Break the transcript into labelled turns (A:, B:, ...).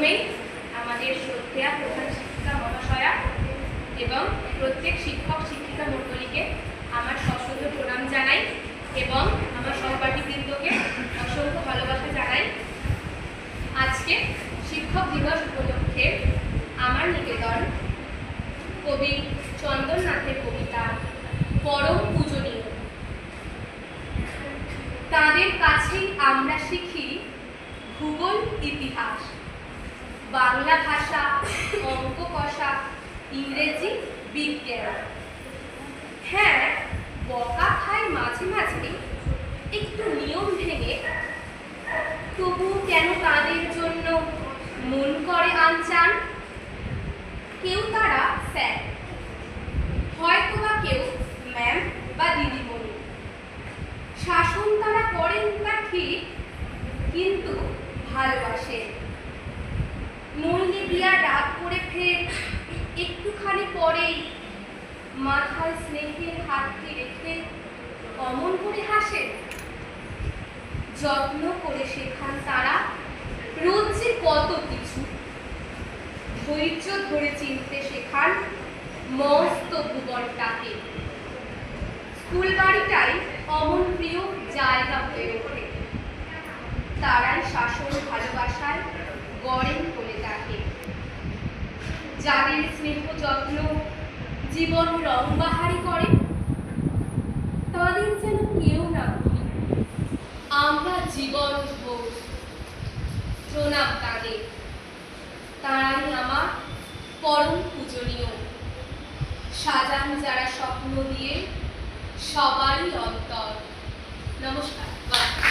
A: প্রথমেই আমাদের শ্রদ্ধেয়া প্রধান শিক্ষিকা মহাশয়া এবং প্রত্যেক শিক্ষক শিক্ষিকা মণ্ডলীকে আমার সশ্রদ্ধ প্রণাম জানাই এবং আমার সহপাঠীবৃন্দকে অসংখ্য ভালোবাসা জানাই। আজকে শিক্ষক দিবস উপলক্ষে আমার নিবেদন কবি চন্দননাথের কবিতা পরম পূজনীয়। তাদের কাছেই আমরা শিখি ভূগোল ইতিহাস। বাংলা ভাষা অঙ্ক কষা ইংরেজি, বিজ্ঞান। হ্যাঁ বকা খায় মাঝে মাঝে, একটু নিয়ম ভেঙে, তবু কেন তাদের জন্য মন করে আনচান? কেউ তারা স্যার হয়তো বা কেউ ম্যাম বা দিদি দিদিমণি। শাসন তারা করেন তা ঠিক, কিন্তু ভালোবাসেন দিয়া রাগ করে ফের একটুখানি পরেই মাথায় স্নেহের হাতটি রেখে অমন করে হাসে। যত্ন করে শেখান তারা রোজ যে কত কিছু। ধৈর্য ধরে চিনতে শেখান মস্ত ভুবনটাকে স্কুল বাড়িটাই অমন প্রিয় জায়গা হয়ে ওঠে। তারাই শাসন ভালোবাসায় গড়েন যাদের স্নেহ যত্ন জীবন রং বাহারি করে, তাদের যেন কেউ না আমরা জীবন প্রণাম তাদের। তারাই আমার পরম পূজনীয়। সাজান যারা স্বপ্ন দিয়ে সবারই অন্তর। নমস্কার।